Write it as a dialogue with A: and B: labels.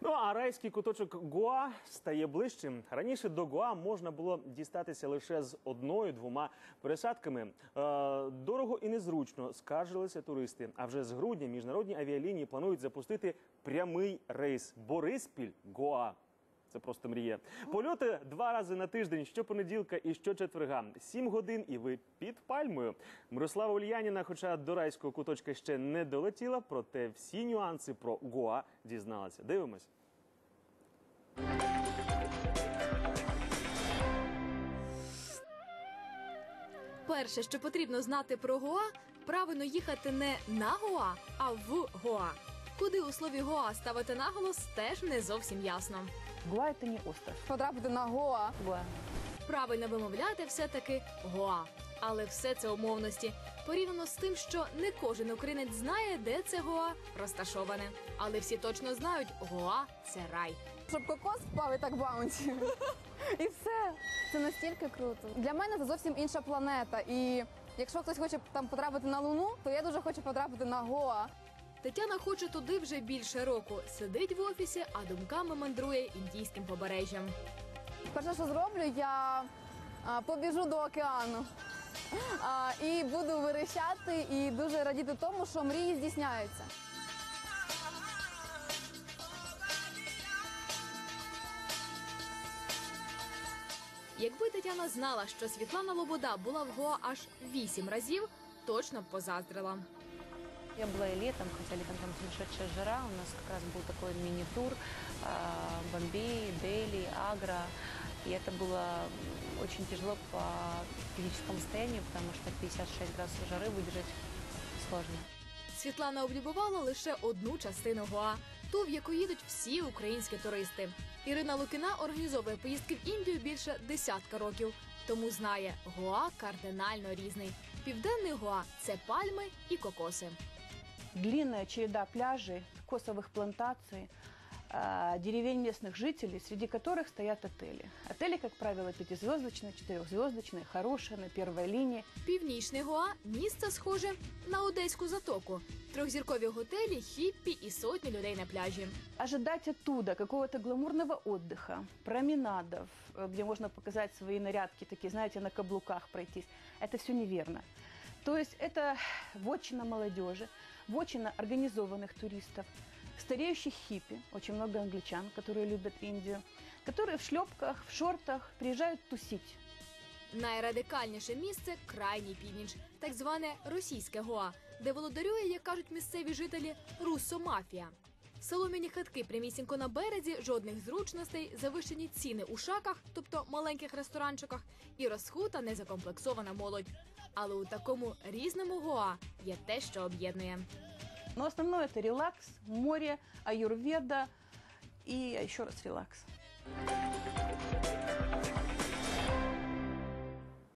A: Ну а райський куточок Гоа стає ближчим. Раніше до Гоа можна було дістатися лише з одною-двома пересадками. Е, дорого і незручно скаржилися туристи. А вже з грудня міжнародні авіалінії планують запустити прямий рейс Бориспіль Гоа. Це просто мрія. Польоти два рази на тиждень, щопонеділка і щочетверга. Сім годин, і ви під пальмою. Мирослава Ульяніна, хоча до райського куточка ще не долетіла, проте всі нюанси про Гоа дізналася. Дивимось.
B: Перше, що потрібно знати про Гоа, правильно їхати не на Гоа, а в Гоа. Куди у слові Гоа ставити наголос, теж не зовсім ясно.
C: Гуа это не остров.
D: Потрапити на Гоа.
C: Гуа.
B: Правильно вимовляти все-таки Гоа. Але все це умовності. Порівняно з тим, що не кожен українець знає, де це Гоа розташоване. Але всі точно знають, Гоа це рай.
D: Щоб кокос впав і так баунті. І все. Це настільки круто. Для мене це зовсім інша планета. І якщо хтось хоче там потрапити на Луну, то я дуже хочу потрапити на Гоа.
B: Тетяна хоче туди вже більше року. Сидить в офісі, а думками мандрує індійським побережжям.
D: Перше, що зроблю, я а, побіжу до океану. А, і буду вирішати і дуже радіти тому, що мрії здійсняються.
B: Якби Тетяна знала, що Світлана Лобода була в Гоа аж вісім разів, точно б позаздрила.
C: Я была и летом, хотя летом там сумасшедшая жара. У нас как раз был такой мини-тур а, Бомбей, Дели, Агра. И это было м, очень тяжело по физическому состоянию, потому что 56 градусов жары выдержать сложно.
B: Світлана облюбувала лише одну частину Гоа, ту, в яку їдуть всі українські туристи. Ірина Лукіна організовує поїздки в Індію більше десятка років, тому знає, Гоа кардинально різний. Південний Гоа це пальми і кокоси.
E: длинная череда пляжей, косовых плантаций, а, деревень местных жителей, среди которых стоят отели. Отели, как правило, пятизвездочные, четырехзвездочные, хорошие, на первой линии.
B: Північний Гоа місце схоже на Одеську затоку. Трьохзіркові готелі, хіппі і сотні людей на пляжі.
E: Ожидать оттуда какого-то гламурного отдыха, променадов, э, где можно показать свои нарядки, такие, знаете, на каблуках пройтись, это все неверно. То есть это вотчина молодежи, вотчина организованных туристов, стареющих хиппи, очень много англичан, которые любят Индию, которые в шлепках, в шортах приезжают тусить.
B: Найрадикальніше місце крайній північ, так зване російське Гоа, де володарює, як кажуть місцеві жителі, руссомафія. Солом'яні хатки прямісінько на березі, жодних зручностей, завищені ціни у шаках, тобто маленьких ресторанчиках, і розхута незакомплексована молодь. Але у такому різному Гоа є те, що об'єднує.
E: Но основное это релакс, море, аюрведа и еще раз релакс.